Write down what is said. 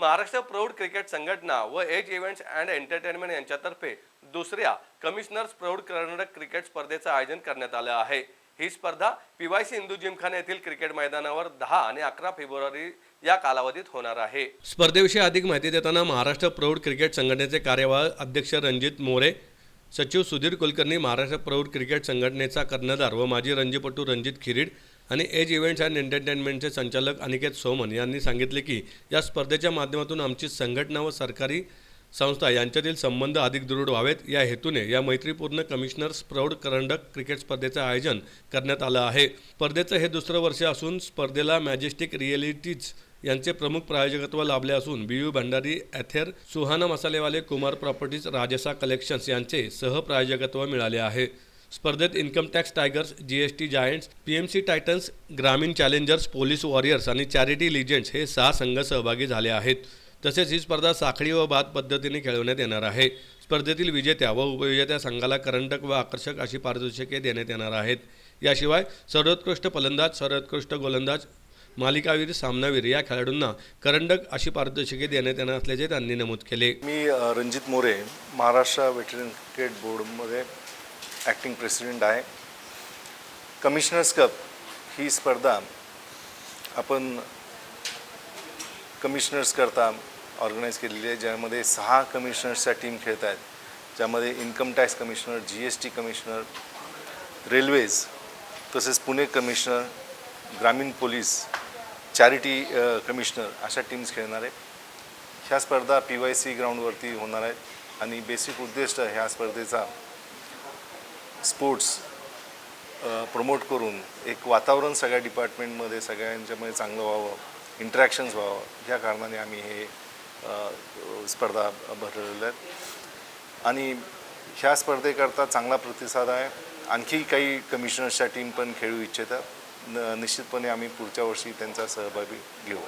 महाराष्ट्र प्रौढ क्रिकेट संघटना व एज इव्हेंट्स अँड एंटरटेनमेंट यांच्यातर्फे दुसऱ्या कमिशनर्स प्रौढ कर्नाटक क्रिकेट स्पर्धेचं आयोजन करण्यात आलं आहे. ही स्पर्धा पीवायसी इंदू जिमखाना येथील क्रिकेट मैदानावर दहा आणि अकरा फेब्रुवारी या कालावधीत होणार आहे. स्पर्धेविषयी अधिक माहिती देताना महाराष्ट्र प्रौढ क्रिकेट संघटनेचे कार्यवाह अध्यक्ष रणजित मोरे सचिव सुधीर कुलकर्णी महाराष्ट्र प्रौढ क्रिकेट संघटनेचा कर्णधार व माजी रणजीपटू रणजित खिरीड आणि एज इव्हेंट्स अँड एंटरटेनमेंटचे संचालक अनिकेत सोमन यांनी सांगितले की या स्पर्धेच्या माध्यमातून आमची संघटना व सरकारी संस्था यांच्यातील संबंध अधिक दृढ व्हावेत. या हेतूने या मैत्रीपूर्ण कमिशनर्स प्रौढ करंडक क्रिकेट स्पर्धेचं आयोजन करण्यात आलं आहे. स्पर्धेचं हे दुसरं वर्ष असून स्पर्धेला मॅजेस्टिक रिएलिटीज यांचे प्रमुख प्रायोजकत्व लाभले असून B U Bhandari Ather Suhana Masalewale Kumar Properties Rajasa Collections यांचे सहप्रायोजकत्व मिळाले आहे. स्पर्धेत Income Tax Tigers G S T Giants P M C Titans Gramin Challengers Police Warriors आणि चॅरिटी लिजेंट्स हे सहा संघ सहभागी झाले आहेत. तसेच ही स्पर्धा साखळी व बाद पद्धतीने खेळवण्यात येणार आहे. स्पर्धेतील विजेत्या व उपविजेत्या संघाला करंडक व आकर्षक अशी पारितोषिके देण्यात येणार आहेत. याशिवाय सर्वोत्कृष्ट फलंदाज सर्वोत्कृष्ट गोलंदाज मालिकावीर सामनावीर या खेळाडूंना करंडक अशी पारितोषिके देण्यात येणार असल्याचे त्यांनी नमूद केले. मी रणजित मोरे महाराष्ट्र वेटरन क्रिकेट बोर्डमध्ये ॲक्टिंग प्रेसिडेंट आहे. कमिशनर्स कप ही स्पर्धा आपण कमिशनर्स करता ऑर्गनाईज केलेली आहे ज्यामध्ये सहा कमिशनर्सच्या टीम खेळत आहेत. ज्यामध्ये income tax commissioner G S T commissioner railways तसेच पुणे कमिशनर ग्रामीण पोलीस चॅरिटी कमिशनर अशा टीम्स खेळणार आहे ह्या स्पर्धा पी वाय सी ग्राउंडवरती होणार आहेत. आणि बेसिक उद्दिष्ट ह्या स्पर्धेचा स्पोर्ट्स प्रमोट करून एक वातावरण सगळ्या डिपार्टमेंटमध्ये सगळ्यांच्यामध्ये चांगलं व्हावं इंटरॅक्शन्स व्हावं ह्या कारणाने आम्ही हे स्पर्धा भरवलेल्या आहेत. आणि ह्या स्पर्धेकरता चांगला प्रतिसाद आहे. आणखी काही कमिशनर्सच्या टीम पण खेळू इच्छितात. न निश्चितपणे आम्ही पुढच्या वर्षी त्यांचा सहभागी घेऊ.